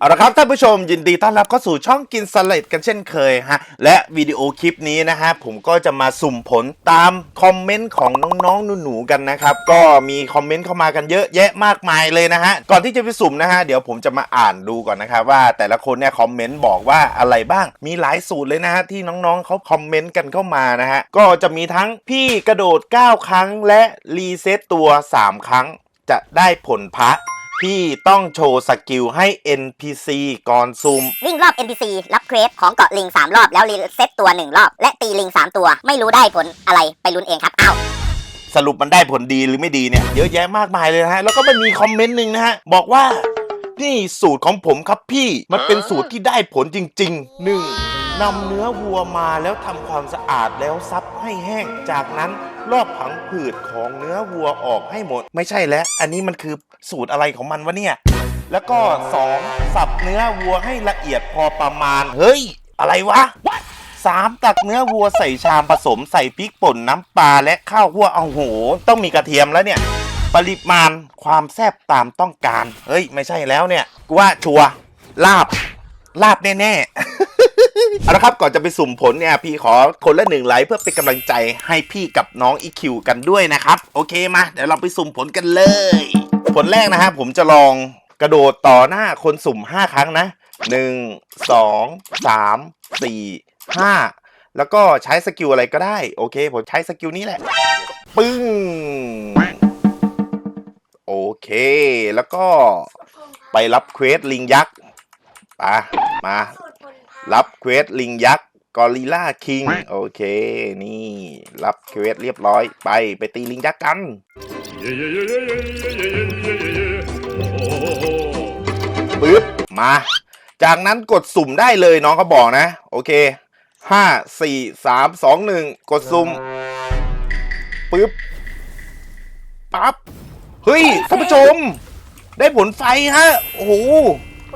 เอาละครับท่านผู้ชมยินดีต้อนรับเข้าสู่ช่องกินสลัดกันเช่นเคยฮะและวิดีโอคลิปนี้นะฮะผมก็จะมาสุ่มผลตามคอมเมนต์ของน้องๆหนูๆกันนะครับก็มีคอมเมนต์เข้ามากันเยอะแยะมากมายเลยนะฮะก่อนที่จะไปสุ่มนะฮะเดี๋ยวผมจะมาอ่านดูก่อนนะครับว่าแต่ละคนเนี่ยคอมเมนต์บอกว่าอะไรบ้างมีหลายสูตรเลยนะฮะที่น้องๆเขาคอมเมนต์กันเข้ามานะฮะก็จะมีทั้งพี่กระโดด 9 ครั้งและรีเซ็ตตัว 3 ครั้งจะได้ผลพระ พี่ต้องโชว์สกิลให้ NPC ก่อนซูม วิ่งรอบ NPC รับเควสของเกาะลิง 3 รอบแล้วรีเซ็ตตัว 1 รอบ และตีลิง 3 ตัว ไม่รู้ได้ผลอะไรไปลุ้นเองครับอ้าวสรุปมันได้ผลดีหรือไม่ดีเนี่ย เยอะแยะมากมายเลยนะฮะ แล้วก็มันมีคอมเมนต์หนึ่งนะฮะ บอกว่า นี่สูตรของผมครับพี่มันเป็นสูตรที่ได้ผลจริงๆหนึ่ง นำเนื้อวัวมาแล้วทำความสะอาดแล้วซับให้แห้ง จากนั้นลอกผังผืดของเนื้อวัวออกให้หมด ไม่ใช่แล้ว อันนี้มันคือสูตรอะไรของมันวะเนี่ย แล้วก็สองสับเนื้อวัวให้ละเอียดพอประมาณ เฮ้ย อะไรวะ สามตักเนื้อวัวใส่ชามผสมใส่พริกป่นน้ำปลาและข้าวคั่วเอาโห ต้องมีกระเทียมแล้วเนี่ย ปริมาณความแซ่บตามต้องการ เฮ้ย ไม่ใช่แล้วเนี่ยกูว่าชัวร์ลาบ ลาบแน่ๆ เอาละครับก่อนจะไปสุ่มผลเนี่ยพี่ขอคนละหนึ่งไลค์เพื่อเป็นกำลังใจให้พี่กับน้องอีคิวกันด้วยนะครับ โอเคมาเดี๋ยวเราไปสุ่มผลกันเลย ผลแรกนะฮะผมจะลองกระโดดต่อหน้าคนสุ่ม 5 ครั้งนะ 1 2 3 4 5 แล้วก็ใช้สกิลอะไรก็ได้ โอเค ผมใช้สกิลนี้แหละ ปึ้ง โอเค แล้วก็ไปรับเควสลิงยักษ์ ปมา รับเควสลิงยักษ์กอริล่าคิง โอเค นี่ รับเควสเรียบร้อย ไป ไปตีลิงยักษ์กัน ปึ๊บ มา จากนั้นกดสุ่มได้เลยน้องเขาบอกนะ โอเคห้าสี่สามสองหนึ่งกดสุ่มปึ๊บ ปั๊บ เฮ้ยท่านผู้ชม ได้ผลไฟฮะ โอ้โห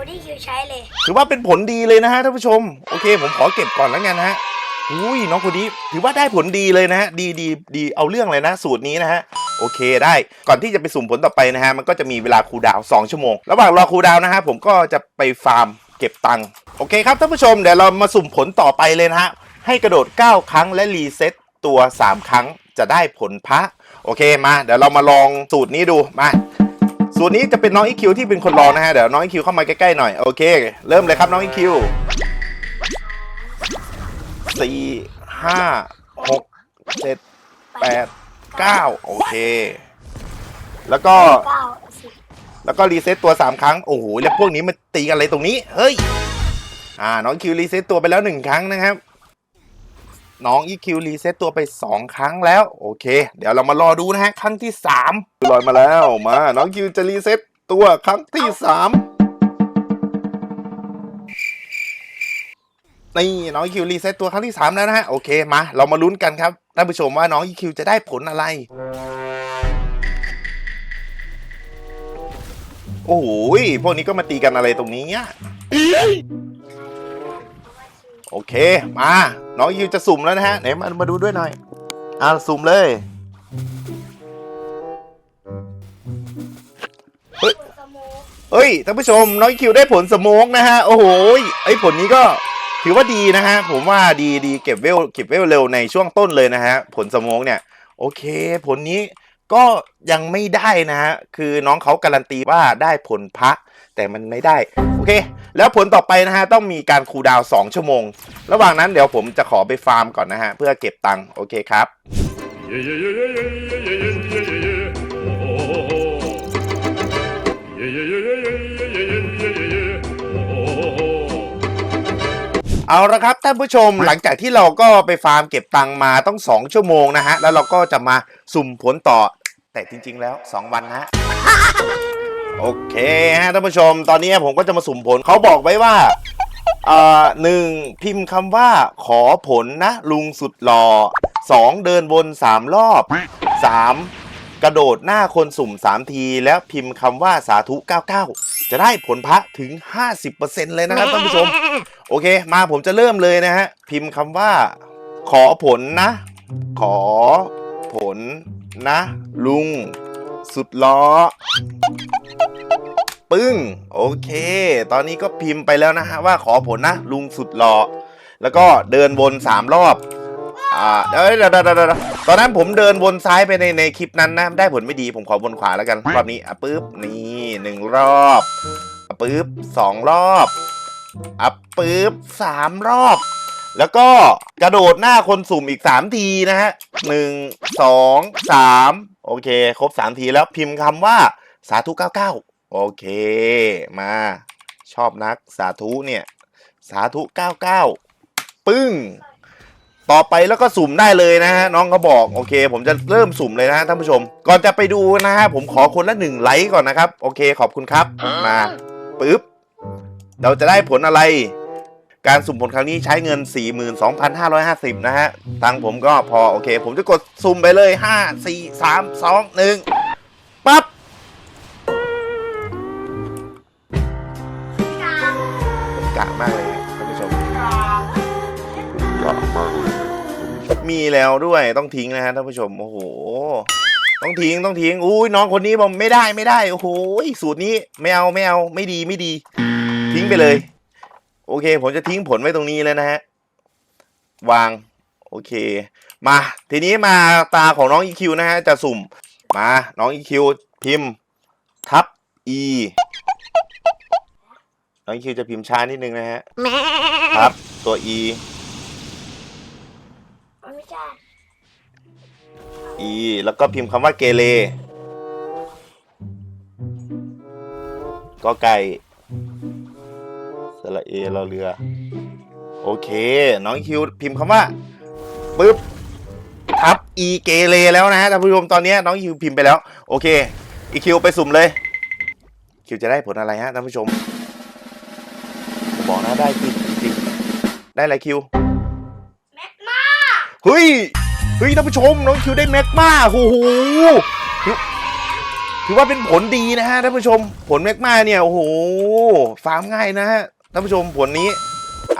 โคดี้คิวใช้เลย ถือว่าเป็นผลดีเลยนะฮะท่านผู้ชม โอเค ผมขอเก็บก่อนแล้วกันนะฮะอุ้ยน้องคนนี้ถือว่าได้ผลดีเลยนะฮะดีดีดีเอาเรื่องเลยนะ สูตรนี้นะฮะโอเคได้ก่อนที่จะไปสุ่มผลต่อไปนะฮะมันก็จะมีเวลาคูลดาวน์2ชั่วโมง ระหว่างรอคูลดาวน์นะฮะผมก็จะไปฟาร์มเก็บตังค์โอเคครับท่านผู้ชมเดี๋ยวเรามาสุ่มผลต่อไปเลยนะฮะให้กระโดด 9 ครั้งและรีเซ็ตตัว 3 ครั้งจะได้ผลพระโอเคมา เดี๋ยวเรามาลองสูตรนี้ดูมา สูตรนี้จะเป็นน้องอีคิวที่เป็นคนลองนะฮะเดี๋ยวน้องอีคิวเข้ามาใกล้ๆหน่อยโอเค เริ่มเลยครับน้องอีคิวสี่ห้าหกเจ็ดแปดเก้าโอเค แล้วก็เก้าสิบแล้วก็รีเซ็ตตัว 3 ครั้ง โอ้โห แล้วพวกนี้มันตีกันอะไรตรงนี้ เฮ้ย อ่า น้องคิวรีเซ็ตตัวไปแล้ว 1 ครั้งนะครับ น้องอีคิวรีเซ็ตตัวไป 2 ครั้งแล้ว โอเค เดี๋ยวเรามารอดูนะฮะ ครั้งที่3ลอยมาแล้วมา น้องคิวจะรีเซ็ตตัวครั้งที่ 3 นี่น้องอีคิวรีเซ็ตตัวครั้งที่ 3 แล้วนะฮะ โอเค มา เรามาลุ้นกันครับท่านผู้ชมว่าน้องอีคิวจะได้ผลอะไรโอ้โหยพวกนี้ก็มาตีกันอะไรตรงนี้ โอเคมาน้องยูจะสุ่มแล้วนะฮะไหนมามาดูด้วยหน่อยอ่าสุ่มเลยเฮ้ยเฮ้ยท่านผู้ชมน้องคิวได้ผลสโมกนะฮะโอ้โหไอ้ผลนี้ก็ถือว่าดีนะฮะผมว่าดีดีเก็บเวลเก็บเวลเร็วในช่วงต้นเลยนะฮะผลสโมกเนี่ยโอเค ผลนี้ก็ยังไม่ได้นะฮะคือน้องเขาการันตีว่าได้ผลพระแต่มันไม่ได้ เค แล้วผลต่อไปนะฮะต้องมีการคูลดาวน์2ชั่วโมง ระหว่างนั้นเดี๋ยวผมจะขอไปฟาร์มก่อนนะฮะ เพื่อเก็บตังค์โอเคครับเอาละครับท่านผู้ชมหลังจากที่เราก็ไปฟาร์มเก็บตังค์มาต้อง 2 ชั่วโมงนะฮะ แล้วเราก็จะมาสุ่มผลต่อ แต่จริง ๆ แล้ว 2 วันนะ โอเคฮะท่านผู้ชม ตอนนี้ผมก็จะมาสุ่มผลเขาบอกไว้ว่าเอ่อหนึ่งพิมพ์คำว่าขอผลนะ ลุงสุดหล่อสองเดินวนสามรอบสามกระโดดหน้าคนสุ่ม 3 ที แล้วพิมพ์คำว่าสาธุ 99 จะได้ผลพระถึง 50%เลยนะครับท่านผู้ชม โอเค มาผมจะเริ่มเลยนะฮะ พิมพ์คำว่า ขอผลนะ ขอผลนะ ลุง สุดล้อ ปึ้ง โอเค ตอนนี้ก็พิมพ์ไปแล้วนะฮะว่าขอผลนะ ลุงสุดหล่อแล้วก็เดินวนสามรอบอ่าเดี๋ยวเดี๋ยวเดี๋ยวเดี๋ยวเดี๋ยวตอนนั้นผมเดินวนซ้ายไปในในคลิปนั้นนะ ได้ผลไม่ดีผมขอวนขวาแล้วกันรอบนี้อะปึ๊บนี่หนึ่งรอบอะปึ๊บสองรอบอะปึ๊บสามรอบ แล้วก็กระโดดหน้าคนสุ่มอีกสามทีนะฮะหนึ่งสองสามโอเค ครบสามทีแล้วพิมพ์คำว่าสาธุเก้าเก้า โอเค มาชอบนักสาธุเนี่ย สาธุเก้าเก้าปึ้ง ต่อไปแล้วก็สุ่มได้เลยนะฮะน้องเขาบอกโอเค ผมจะเริ่มสุ่มเลยนะฮะท่านผู้ชม ก่อนจะไปดูนะฮะผมขอคนละหนึ่งไลค์ก่อนนะครับ โอเคขอบคุณครับมาปึ๊บเราจะได้ผลอะไร การสุ่มผลครั้งนี้ใช้เงิน 42,550 นะฮะทางผมก็พอโอเค ผมจะกดสุ่มไปเลย 5 4 3 2 1ปั๊บะมากเลยท่านผู้ชมมีแล้วด้วยต้องทิ้งนะฮะท่านผู้ชมโอ้โห ต้องทิ้งต้องทิ้งอุ้ยน้องคนนี้บอกไม่ได้ไม่ได้โอ้โหสูตรนี้ไม่เอาไม่เอาไม่ดีไม่ดี ทิ้งไปเลย โอเค ผมจะทิ้งผลไว้ตรงนี้เลยนะฮะวางโอเค มา ทีนี้มาตาของน้อง EQ นะฮะจะสุ่มมาน้อง EQ พิมพ์ทับ E น้อง EQ จะพิมพ์ช้านิดนึงนะฮะทับ ตัว E มันไม่ใช่ E แล้วก็พิมพ์คำว่าเกเรก็ไก่สระเอเราเรือ โอเค น้องคิวพิมพ์คำว่าปึ๊บทับ E เกเรแล้วนะฮะท่านผู้ชมตอนนี้น้องคิวพิมพ์ไปแล้ว โอเคอีคิวไปสุ่มเลย คิวจะได้ผลอะไรฮะท่านผู้ชมผม บอกนะได้จริงจริงๆได้อะไรคิวแม็กมาเฮ้ยเฮ้ยท่านผู้ชมน้องคิวได้แม็กมาโอ้โหถือถือว่าเป็นผลดีนะฮะท่านผู้ชม ผลแม็กมาเนี่ยโอ้โหฟาร์มง่ายนะฮะท่านผู้ชมผลนี้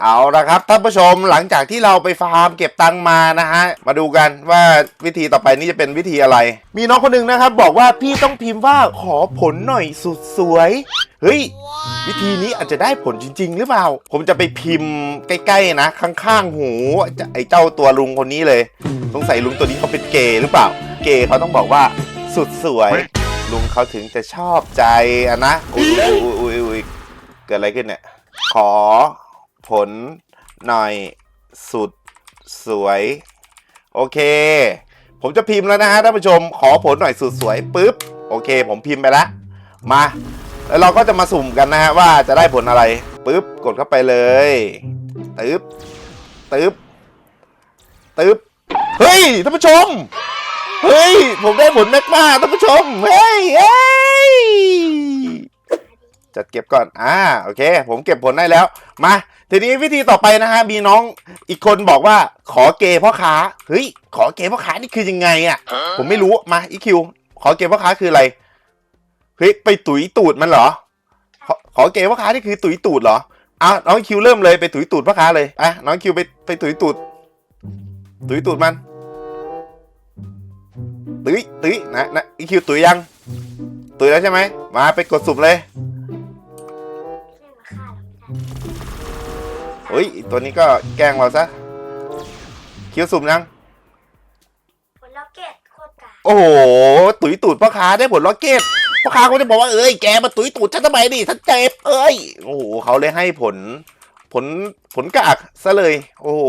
เอาละครับท่านผู้ชมหลังจากที่เราไปฟาร์มเก็บตังมานะฮะมาดูกันว่าวิธีต่อไปนี้จะเป็นวิธีอะไร มีน้องคนหนึ่งนะครับบอกว่าพี่ต้องพิมพ์ว่าขอผลหน่อยสุดสวยเฮ้ยวิธีนี้อาจจะได้ผลจริง ๆ หรือเปล่า ผมจะไปพิมพ์ใกล้ๆนะ ข้างๆหูไอ้เจ้าตัวลุงคนนี้เลยสงสัยลุงตัวนี้เขาเป็นเกย์หรือเปล่า เกย์เขาต้องบอกว่าสุดสวย ลุงเขาถึงจะชอบใจอะนะอุ้ยอุ้ยอุ้ยอุ้ยเกิดอะไรขึ้นเนี่ยขอ ผลหน่อยสุดสวย โอเค ผมจะพิมพ์แล้วนะฮะท่านผู้ชมขอผลหน่อยสุดสวยปุ๊บ โอเค ผมพิมพ์ไปแล้วมา แล้วเราก็จะมาสุ่มกันนะฮะว่าจะได้ผลอะไรปุ๊บกดเข้าไปเลยตึ๊บตึ๊บตึ๊บเฮ้ยท่านผู้ชม เฮ้ย ผมได้ผลแม็กมาท่านผู้ชม เฮ้ยเฮ้ย จัดเก็บก่อนอ่าโอเค ผมเก็บผลได้แล้ว มา ทีนี้วิธีต่อไปนะฮะมีน้องอีกคนบอกว่าขอเกย์พ่อค้าเฮ้ยขอเกย์พ่อค้านี่คือยังไงอะ่ะ ผมไม่รู้มาอีคิวขอเกย์พ่อค้าคืออะไรเฮ้ยไปตุ๋ยตูดมันเหรอ ขอขอเกย์พ่อค้านี่คือตุ๋ยตูดเหรออะน้องคิวเริ่มเลยไปตุ๋ยตูดพ่อค้าเลยอะน้องคิวไปไปตุ๋ยตูดตุ๋ยตูดมันตุ้ยตุ้ยนะนะอีคิวตุ้ยยังตุ้ยแล้วใช่ไหมมาไปกดสุ่มเลย เฮ้ยอีตัวนี้ก็แกล้งเราซะคิวสุ่มยังผลล็อกเก็ตโคตรกาโอ้โหตุ้ยตูดพ่อค้าได้ผลล็อกเก็ตพ่อค้าก็จะบอกว่าเอ้ยแกมาตุ้ยตูดฉันทำไมดิฉันเจ็บเอ้ยโอ้โหเขาเลยให้ผล ผลผลกากซะเลย โอ้โห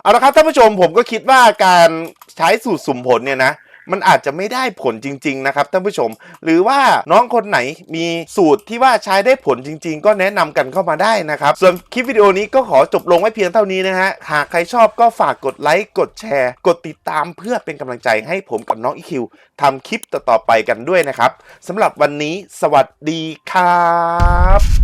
เอาละครับท่านผู้ชมผมก็คิดว่าการใช้สูตรสุ่มผลเนี่ยนะ มันอาจจะไม่ได้ผลจริง ๆ นะครับท่านผู้ชม หรือว่าน้องคนไหนมีสูตรที่ว่าใช้ได้ผลจริง ๆ ก็แนะนำกันเข้ามาได้นะครับ ส่วนคลิปวิดีโอนี้ก็ขอจบลงไว้เพียงเท่านี้นะฮะ หากใครชอบก็ฝากกดไลค์ กดแชร์ กดติดตามเพื่อเป็นกำลังใจให้ผมกับน้องอีคิวทำคลิปต่อๆไปกันด้วยนะครับสำหรับวันนี้สวัสดีครับ